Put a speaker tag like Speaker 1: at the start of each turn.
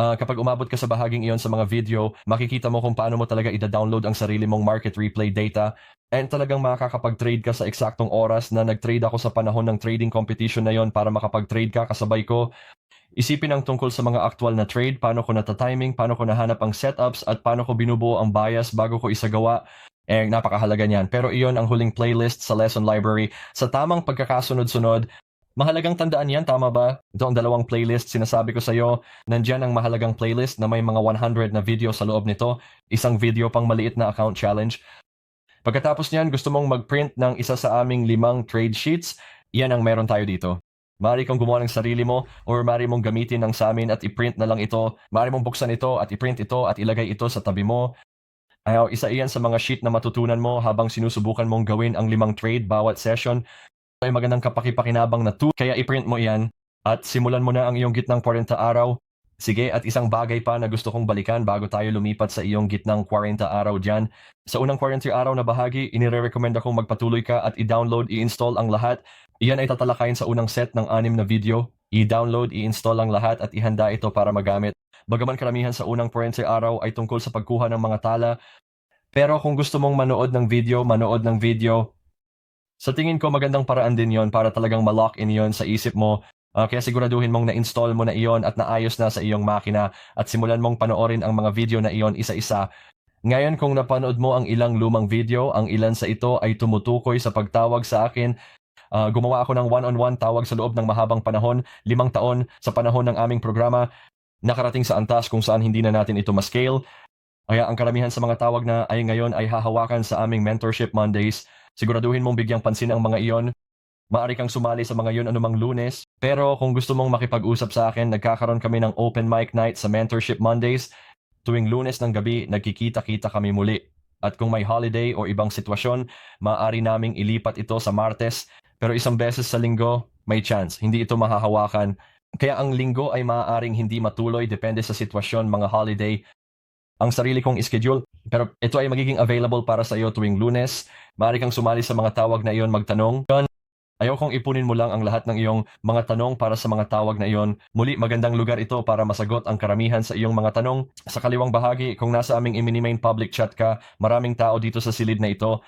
Speaker 1: Ah, kapag umabot ka sa bahaging iyon sa mga video, makikita mo kung paano mo talaga ida-download ang sarili mong market replay data and talagang makakapag-trade ka sa eksaktong oras na nag-trade ako sa panahon ng trading competition na yon para makapag-trade ka kasabay ko. Isipin ang tungkol sa mga actual na trade, paano ko nata-timing, paano ko nahanap ang setups, at paano ko binubuo ang bias bago ko isagawa. Eh, napakahalaga niyan. Pero iyon ang huling playlist sa lesson library. Sa tamang pagkakasunod-sunod, mahalagang tandaan yan, tama ba? Ang dalawang playlist, sinasabi ko sa iyo, nandyan ang mahalagang playlist na may mga 100 na video sa loob nito, isang video pang maliit na account challenge. Pagkatapos niyan, gusto mong mag-print ng isa sa aming limang trade sheets, yan ang meron tayo dito. Maaari kang gumawa ng sarili mo or maaari mong gamitin ng sa amin at i-print na lang ito. Maaari mong buksan ito at i-print ito at ilagay ito sa tabi mo. Ayaw, isa iyan sa mga sheet na matutunan mo habang sinusubukan mong gawin ang limang trade bawat session. Ay magandang kapakipakinabang na tool, kaya i-print mo iyan at simulan mo na ang iyong gitnang 40 araw. Sige, at isang bagay pa na gusto kong balikan bago tayo lumipat sa iyong gitnang 40 araw dyan. Sa unang 40 araw na bahagi, inire-recommend akong magpatuloy ka at i-download, i-install ang lahat. Iyan ay tatalakayin sa unang set ng anim na video. I-download, i-install ang lahat at ihanda ito para magamit. Bagaman karamihan sa unang 40 araw ay tungkol sa pagkuha ng mga tala, pero kung gusto mong manood ng video, manood ng video. Sa tingin ko magandang paraan din yon para talagang ma-lock in yon sa isip mo Uh, kaya siguraduhin mong na-install mo na iyon at naayos na sa iyong makina at simulan mong panoorin ang mga video na iyon isa-isa. Ngayon kung napanood mo ang ilang lumang video, ang ilan sa ito ay tumutukoy sa pagtawag sa akin. Uh, gumawa ako ng one-on-one tawag sa loob ng mahabang panahon, limang taon sa panahon ng aming programa. Nakarating sa antas kung saan hindi na natin ito ma-scale. Kaya ang karamihan sa mga tawag na ay ngayon ay hahawakan sa aming Mentorship Mondays. Siguraduhin mong bigyang pansin ang mga iyon Maaari kang sumali sa mga yun anumang lunes. Pero kung gusto mong makipag-usap sa akin, nagkakaroon kami ng open mic night sa Mentorship Mondays. Tuwing lunes ng gabi, nagkikita-kita kami muli. At kung may holiday o ibang sitwasyon, maaari naming ilipat ito sa Martes. Pero isang beses sa linggo, may chance. Hindi ito mahahawakan. Kaya ang linggo ay maaaring hindi matuloy depende sa sitwasyon, mga holiday. Ang sarili kong schedule, pero ito ay magiging available para sa iyo tuwing lunes. Maaari kang sumali sa mga tawag na iyon magtanong. Ayaw kong ipunin mo lang ang lahat ng iyong mga tanong para sa mga tawag na iyon. Muli, magandang lugar ito para masagot ang karamihan sa iyong mga tanong. Sa kaliwang bahagi, kung nasa aming i-main public chat ka, maraming tao dito sa silid na ito.